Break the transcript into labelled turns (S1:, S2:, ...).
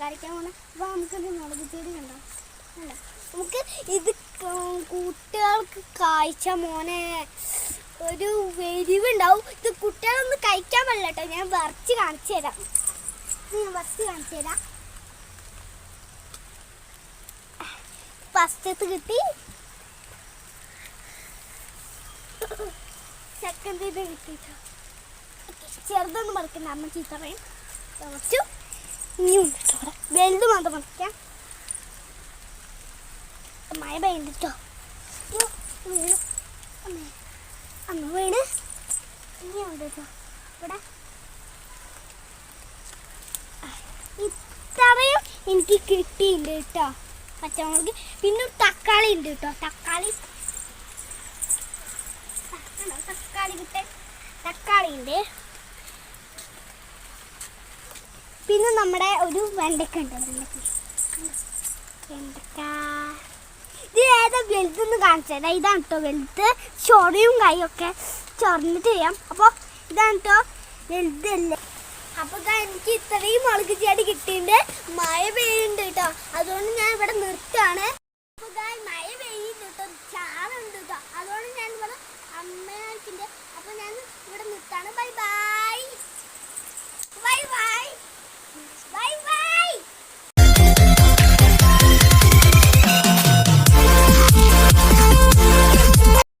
S1: കളിക്കാൻ പോണ. അപ്പൊ നമുക്കൊരു മുളക് ചെടി കണ്ടോ? കണ്ടോ? നമുക്ക് ഇത് കുട്ടികൾക്ക് കാഴ്ച മോനെ ഒരു വെരിവുണ്ടാവും. ഇത് കുട്ടികളൊന്നും കഴിക്കാൻ പറ്റില്ല കേട്ടോ ഞാൻ വറച്ച് കാണിച്ചു തരാം. ഞാൻ വറച്ച് കാണിച്ചു തരാം. ഫസ്റ്റത്ത് കിട്ടി. സെക്കൻഡ് ഇത് കിട്ടിട്ടോ ചെറുതൊന്നും പറിക്കണ്ട അമ്മ ചീത്ത പറയും. കുറച്ചു ഇനിയും ചോറ. വലുത് മാത്രം പറിക്കാം മഴ പെയ്യുന്നുട്ടോ? വീണു. അമ്മ വീണ്. ഇനിയുണ്ട് കേട്ടോ. ഇവിടെ. ഇത്രയും എനിക്ക് കിട്ടിയിട്ടുണ്ട് കേട്ടോ. പച്ചമുളക് പിന്നെ തക്കാളി ഉണ്ട് കേട്ടോ. തക്കാളി? തക്കാളി കിട്ടേ തക്കാളി ഉണ്ട് പിന്നെ നമ്മുടെ ഒരു വെണ്ടക്ക ഉണ്ട് വെണ്ടക്ക ഇത് ഏതാ വലുതെന്ന് കാണിച്ചത് ഇതാണ് കേട്ടോ വലുത്. ചൊറിയും കൈയൊക്കെ ചൊറിഞ്ഞിട്ട് ചെയ്യാം അപ്പോൾ ഇതാണ് കേട്ടോ വലുതല്ലേ. അപ്പോൾ എനിക്ക് ഇത്രയും മുളക് ചെടി കിട്ടിയിട്ടുണ്ട്. മഴ പെയ്യുന്നുണ്ട് കേട്ടോ അതുകൊണ്ട് ഞാൻ